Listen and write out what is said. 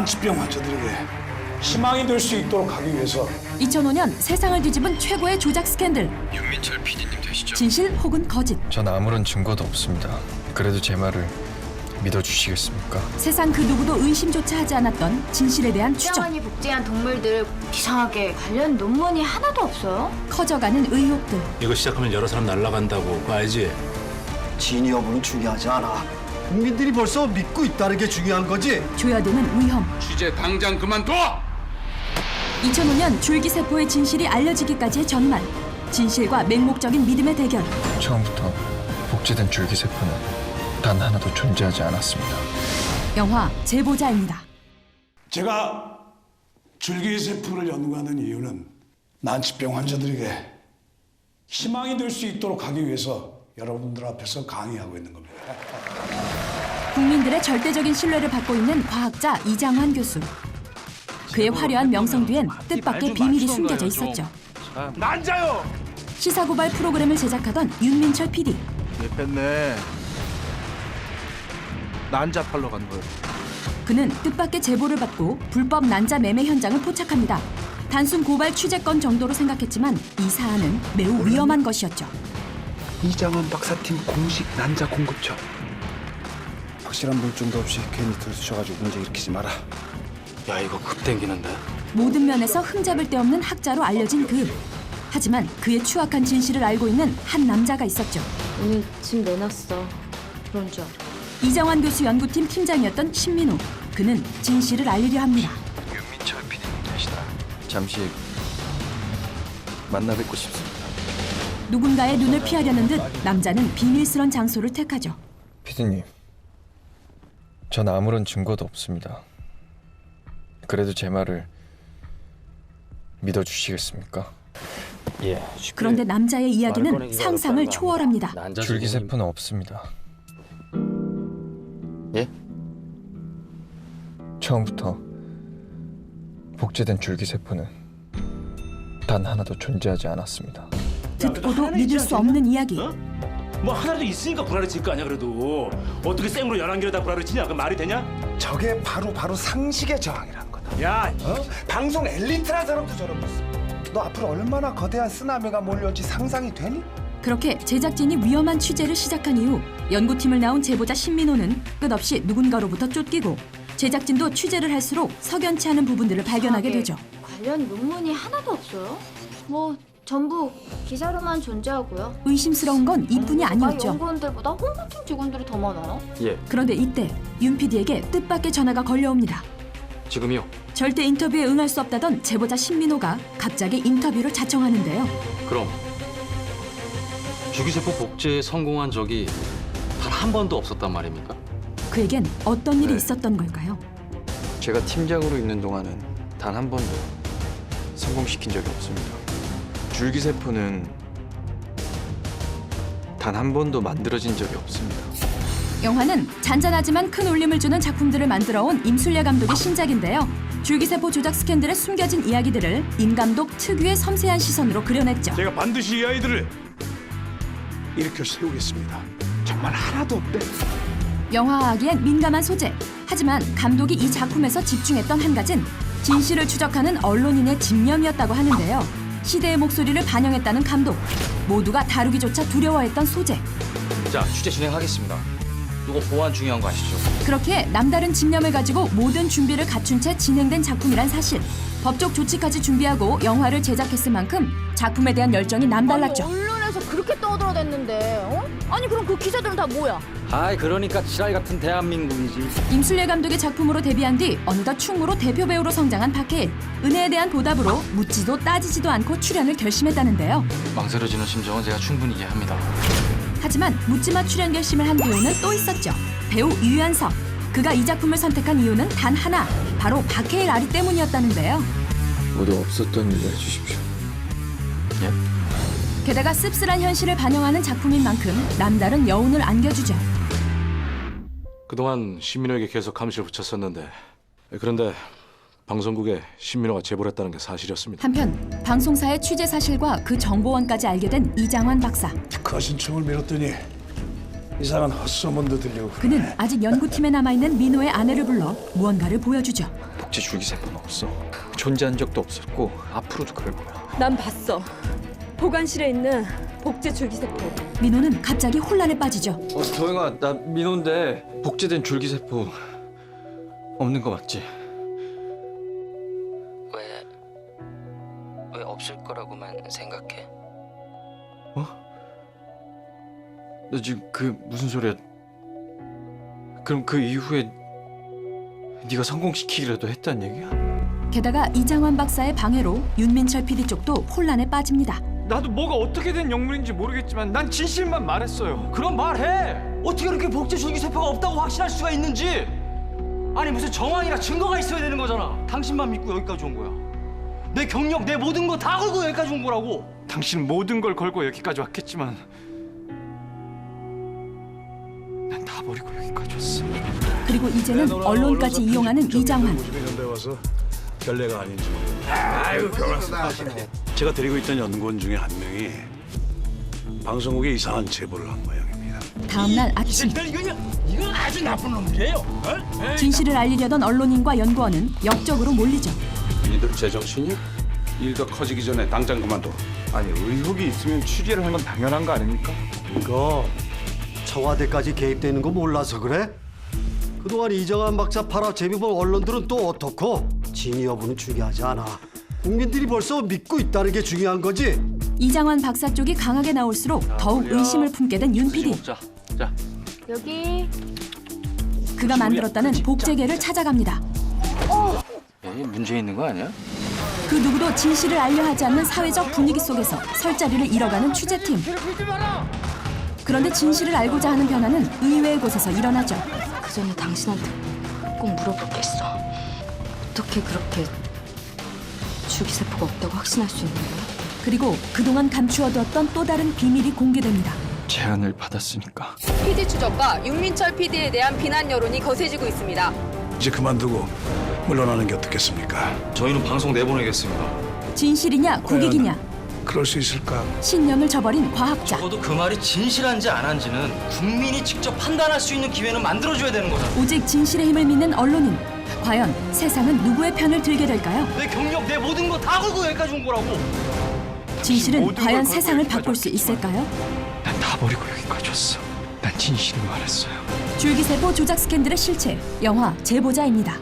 난치병 환자들에게 희망이 될 수 있도록 하기 위해서 2005년 세상을 뒤집은 최고의 조작 스캔들 윤민철 PD님 되시죠? 진실 혹은 거짓 전 아무런 증거도 없습니다. 그래도 제 말을 믿어주시겠습니까? 세상 그 누구도 의심조차 하지 않았던 진실에 대한 추적 짱원이 복제한 동물들 이상하게 관련 논문이 하나도 없어요. 커져가는 의혹들 이거 시작하면 여러 사람 날라간다고 그거 알지? 진위 여부는 중요하지 않아. 국민들이 벌써 믿고 있다는 게 중요한 거지. 조여드는 위험 취재 당장 그만둬! 2005년 줄기세포의 진실이 알려지기까지의 전말 진실과 맹목적인 믿음의 대결 처음부터 복제된 줄기세포는 단 하나도 존재하지 않았습니다. 영화 제보자입니다 제가 줄기세포를 연구하는 이유는 난치병 환자들에게 희망이 될 수 있도록 하기 위해서 여러분들 앞에서 강의하고 있는 겁니다. 국민들의 절대적인 신뢰를 받고 있는 과학자 이장환 교수 그의 화려한 명성 뒤엔 뜻밖의 비밀이 숨겨져 있었죠 난자요! 시사고발 프로그램을 제작하던 윤민철 PD 예, 뺐네. 난자 팔러 간 거예요. 그는 뜻밖의 제보를 받고 불법 난자 매매 현장을 포착합니다. 단순 고발 취재건 정도로 생각했지만 이 사안은 매우 위험한 것이었죠. 이장원 박사팀 공식 난자 공급처. 확실한 물증도 없이 괜히 들쑤셔가지고 문제 일으키지 마라. 야 이거 급 땡기는데 모든 면에서 흠잡을 데 없는 학자로 알려진 그. 하지만 그의 추악한 진실을 알고 있는 한 남자가 있었죠. 오늘 집 내놨어. 그런 줄 알아. 이정환 교수 연구팀 팀장이었던 신민호. 그는 진실을 알리려 합니다. 윤민철 PD님 되시다. 잠시 만나 뵙고 싶습니다. 누군가의 눈을 피하려는 듯 남자는 비밀스런 장소를 택하죠. PD님, 전 아무런 증거도 없습니다. 그래도 제 말을 믿어주시겠습니까? 예 그런데 남자의 이야기는 상상을 초월합니다. 줄기세포는 없습니다. 예? 처음부터 복제된 줄기세포는 단 하나도 존재하지 않았습니다. 듣고도 믿을 수 없는 이야기. 뭐 하나라도 있으니까 불화를 칠 거 아니야 그래도 어떻게 생으로 열한 개를 다 불화를 치냐 그 말이 되냐? 저게 바로 바로 상식의 저항이라는 거다. 야 어? 방송 엘리트란 사람도 저런 모습. 너 앞으로 얼마나 거대한 쓰나미가 몰려올지 상상이 되니? 그렇게 제작진이 위험한 취재를 시작한 이후 연구팀을 나온 제보자 신민호는 끝없이 누군가로부터 쫓기고 제작진도 취재를 할수록 석연치 않은 부분들을 발견하게 되죠. 관련 논문이 하나도 없어요. 뭐 전부 기사로만 존재하고요. 의심스러운 건 이뿐이 아니었죠. 연구원들보다 홍보팀 직원들이 더 많아요. 예 그런데 이때 윤 PD에게 뜻밖의 전화가 걸려옵니다. 지금이요 절대 인터뷰에 응할 수 없다던 제보자 신민호가 갑자기 인터뷰를 자청하는데요. 그럼 주기세포 복제에 성공한 적이 단 한 번도 없었단 말입니까? 그에겐 어떤 일이 네. 있었던 걸까요? 제가 팀장으로 있는 동안은 단 한 번도 성공시킨 적이 없습니다. 줄기세포는 단 한 번도 만들어진 적이 없습니다. 영화는 잔잔하지만 큰 울림을 주는 작품들을 만들어 온 임술래 감독의 신작인데요. 줄기세포 조작 스캔들의 숨겨진 이야기들을 임 감독 특유의 섬세한 시선으로 그려냈죠. 제가 반드시 이 아이들을 일으켜 세우겠습니다. 정말 하나도 없대. 영화하기엔 민감한 소재. 하지만 감독이 이 작품에서 집중했던 한 가지는 진실을 추적하는 언론인의 집념이었다고 하는데요. 시대의 목소리를 반영했다는 감독. 모두가 다루기조차 두려워했던 소재. 자 취재 진행하겠습니다. 이거 보안 중요한 거 아시죠? 그렇게 남다른 집념을 가지고 모든 준비를 갖춘 채 진행된 작품이란 사실. 법적 조치까지 준비하고 영화를 제작했을 만큼 작품에 대한 열정이 남달랐죠. 그렇게 떠들어댔는데, 어? 아니 그럼 그 기사들은 다 뭐야? 아이 그러니까 지랄 같은 대한민국이지. 임술래 감독의 작품으로 데뷔한 뒤 어느덧 충무로 대표 배우로 성장한 박해일. 은혜에 대한 보답으로 묻지도 따지지도 않고 출연을 결심했다는데요. 망설여지는 심정은 제가 충분히 이해합니다. 하지만 묻지마 출연 결심을 한 배우는 또 있었죠. 배우 유연석. 그가 이 작품을 선택한 이유는 단 하나. 바로 박해일 아리 때문이었다는데요. 모두 없었던 일을 해주십시오. 게다가 씁쓸한 현실을 반영하는 작품인 만큼 남다른 여운을 안겨주죠. 그동안 신민호에게 계속 감시를 붙였었는데 그런데 방송국에 신민호가 제보를 했다는 게 사실이었습니다 한편 방송사의 취재 사실과 그 정보원까지 알게 된 이장환 박사. 그 신청을 미뤘더니 이상한 헛소문도 들리고 그는 그러네. 아직 연구팀에 남아있는 민호의 아내를 불러 무언가를 보여주죠. 복제 줄기세포는 없어. 존재한 적도 없었고 앞으로도 그럴 거야. 난 봤어. 보관실에 있는 복제 줄기세포. 민호는 갑자기 혼란에 빠지죠. 어, 도영아, 나 민호인데 복제된 줄기세포 없는 거 맞지? 왜, 왜 없을 거라고만 생각해? 너 지금 그 무슨 소리야? 그럼 그 이후에 네가 성공시키기라도 했단 얘기야? 게다가 이장환 박사의 방해로 윤민철 PD 쪽도 혼란에 빠집니다. 나도 뭐가 어떻게 된 영문인지 모르겠지만 난 진실만 말했어요. 그럼 말해. 어떻게 그렇게 복제 줄기세포가 없다고 확신할 수가 있는지. 아니 무슨 정황이나 증거가 있어야 되는 거잖아. 당신만 믿고 여기까지 온 거야. 내 경력, 내 모든 거 다 걸고 여기까지 온 거라고. 당신 모든 걸 걸고 여기까지 왔겠지만 난 다 버리고 여기까지 왔어. 그리고 이제는 언론까지 이용하는 이장환. 92년대 와서 결례가 아닌지 모르겠네. 아유 변호사. 제가 데리고 있던 연구원 중에 한 명이 방송국에 이상한 제보를 한 모양입니다. 다음 날 아침 이건 이건 아주 나쁜 놈들이에요. 진실을 알리려던 언론인과 연구원은 역적으로 몰리죠. 니들 제정신이야? 일더 커지기 전에 당장 그만둬. 아니 의혹이 있으면 취재를 하는 건 당연한 거 아닙니까? 이거 청와대까지 개입되는 거 몰라서 그래? 그동안 이정환 박사 팔아 재미본 언론들은 또 어떻고? 진위 여부는 중요하지 않아. 국민들이 벌써 믿고 있다는 게 중요한 거지. 이장환 박사 쪽이 강하게 나올수록 더욱 의심을 품게 된 윤 PD. 먹자. 자, 여기 그가 만들었다는 복제계를 찾아갑니다. 여기 문제 있는 거 아니야? 그 누구도 진실을 알려 하지 않는 사회적 분위기 속에서 설 자리를 잃어가는 취재팀. 그런데 진실을 알고자 하는 변화는 의외의 곳에서 일어나죠. 그 전에 당신한테 꼭 물어볼 게 있어. 어떻게 그렇게 줄기세포가 없다고 확신할 수 있는 거야? 그리고 그동안 감추어두었던 또 다른 비밀이 공개됩니다. 제안을 받았으니까. PD 추적과 윤민철 PD에 대한 비난 여론이 거세지고 있습니다. 이제 그만두고 물러나는 게 어떻겠습니까? 저희는 방송 내보내겠습니다. 진실이냐 국익이냐 그럴 수 있을까? 신념을 저버린 과학자. 적어도 그 말이 진실한지 안 한지는 국민이 직접 판단할 수 있는 기회는 만들어줘야 되는 거잖아. 오직 진실의 힘을 믿는 언론인. 과연 세상은 누구의 편을 들게 될까요? 내 경력, 내 모든 거 다 걸고 여기까지 온 거라고. 진실은 모든 과연 걸고 세상을 여기까지 바꿀 수 있을까요? 난 다 버리고 여기까지 왔어. 난 진실을 말했어요. 줄기세포 조작 스캔들의 실체. 영화 제보자입니다.